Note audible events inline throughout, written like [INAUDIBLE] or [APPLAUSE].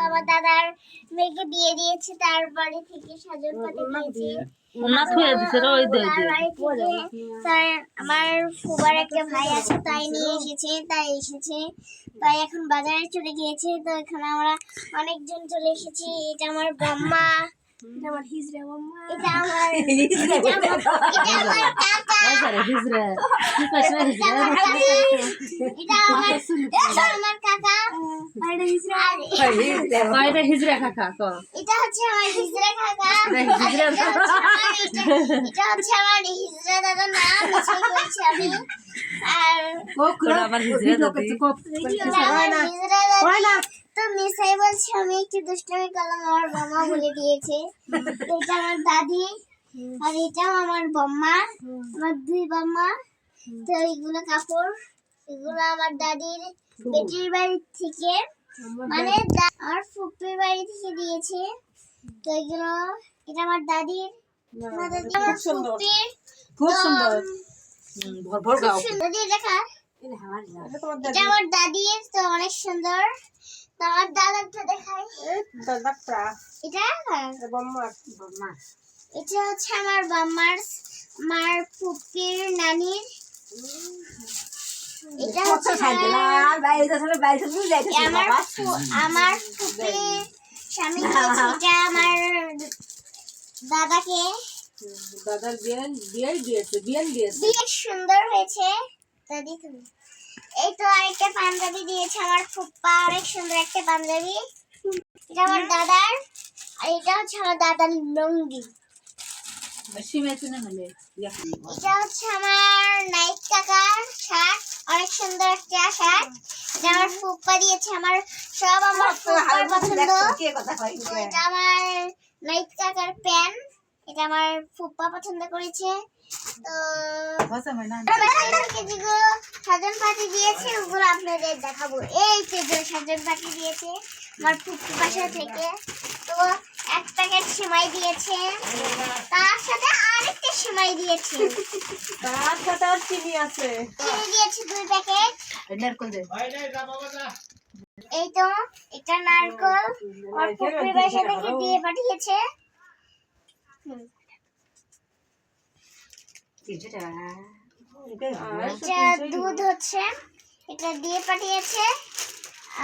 আমার দাদার মেয়েকে বিয়ে দিয়েছে তার বাড়ি থেকে সাজন পাতি আমার ফুবার একটা ভাই আছে তাই নিয়ে এসেছে তাই এসেছে তাই এখন বাজারে চলে গিয়েছে তো এখানে আমরা অনেকজন চলে এসেছি এটা আমার বাম্মা এটা আমার হিজড়া বাম্মা এটা আমার এটা আমার এটা আমার কাকা আরে হিজরা কি কইছ রে এটা আমার এটা আমার কাকা আর এটা হিজড়া কয়টা হিজরা কাকা ক এটা হচ্ছে আমার হিজড়া কাকা হিজড়া এটা হচ্ছে আমার এটা- এটা হিজড়া দাদা নাম আমি আর কোন আমার হিজরা দাদি এটা আমার হিজড়া দাদা তো মিসাই বলছি আমি একটু দুষ্টমি করলাম আমার বাবা বলে দিয়েছে। এটা আমার দাদি আর এটাও আমার বম্মা আমার দুই বম্মা। তো এইগুলো কাপড় এগুলো আমার দাদির বেটির বাড়ি থেকে। মানে আমার ফুপির বাড়ি থেকে দিয়েছে। তো এগুলো এটা আমার দাদির। আমার দাদি ফুপির খুব সুন্দর। ভর ভর গাও। খুব দেখা এটা আমার দাদির তো অনেক সুন্দর। আমার দাদারটা দেখাই। এটা? এটা হচ্ছে আমার বাম্মার আমার ফুপির নানির। এটা হচ্ছে আমার ফুপির স্বামী এটা আমার দাদাকে [LAUGHS] দাদার বিয়ান বিয়াই দিয়েছে বিয়ান দিয়েছে। বেশ সুন্দর হয়েছে। দাদি তুমি এই তো আরেকটা পাঞ্জাবি দিয়েছে আমার ফুপ্পা অনেক সুন্দর একটা পাঞ্জাবি। এটা আমার দাদার আর এটা হচ্ছে আমার দাদার লুঙ্গি। এটা হচ্ছে আমার নাইট কাকার শার্ট অনেক সুন্দর একটা শার্ট এটা আমার ফুপ্পা দিয়েছে আমার সব আমার ফুপ্পার পছন্দ। এটা আমার নাইট কাকার প্যান এটা আমার ফুপ্পা পছন্দ করেছে। তো যেগুলো সাজন পাতি দিয়েছে ওগুলো আপনাদের দেখাবো। এই যে সাজন পাতি দিয়েছে আমার ফুপ্পি বাসা থেকে। তো এক প্যাকেট সেমাই দিয়েছে। তার সাথে আরেকটা সেমাই দিয়েছে। তার সাথে আর চিনি আছে। চিনি দিয়েছে দুই প্যাকেট। নারকল দে। এই তো এটা নারকল। আমার ফুপ্পি বাসা থেকে দিয়ে পাঠিয়েছে। দুধ হচ্ছে। এটা দিয়ে পাঠিয়েছে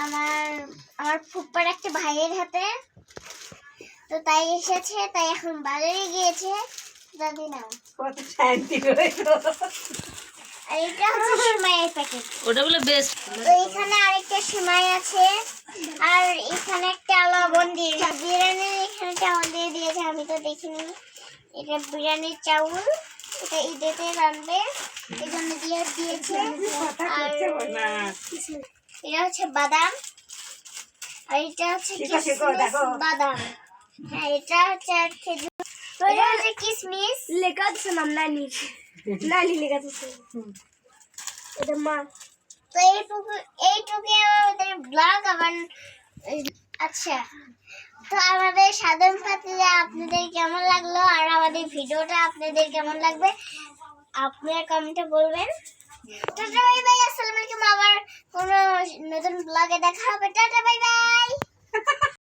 আমার আমার ফুপ্পার একটা ভাইয়ের হাতে। তো তাই এসেছে তাই এখন বাজারে গিয়েছে। দাদি নাও আর এটা হচ্ছে [LAUGHS] সিমাইয়ের প্যাকেট ওটা বলে বেস্ট এখানে আরেকটা সিমাই আছে আর এখানে একটা লবণ দিয়ে বিরিয়ানির এখানে চাউল দিয়ে দিয়েছে আমি তো দেখিনি। এটা বিরিয়ানির চাউল এটা ঈদেতে রানবে এই দিয়ে দিয়েছে। আর এটা হচ্ছে বাদাম আর এটা হচ্ছে বাদাম। হ্যাঁ এটা হচ্ছে আর খেজুর। তো এটা হচ্ছে কিশমিশ লেখা দিচ্ছে নাম নানি লেখা দিচ্ছে এটা মা। তো এইটুকু এইটুকু আমাদের ব্লগ আবার আচ্ছা। তো আমাদের সাধারণ আপনাদের কেমন লাগল? আর আমাদের ভিডিওটা আপনাদের কেমন লাগবে? আপনারা কমেন্টে বলবেন। টাটা বাই বাই আসসালামু আলাইকুম। আবার কোনো নতুন ব্লগে দেখা হবে। Tata bye bye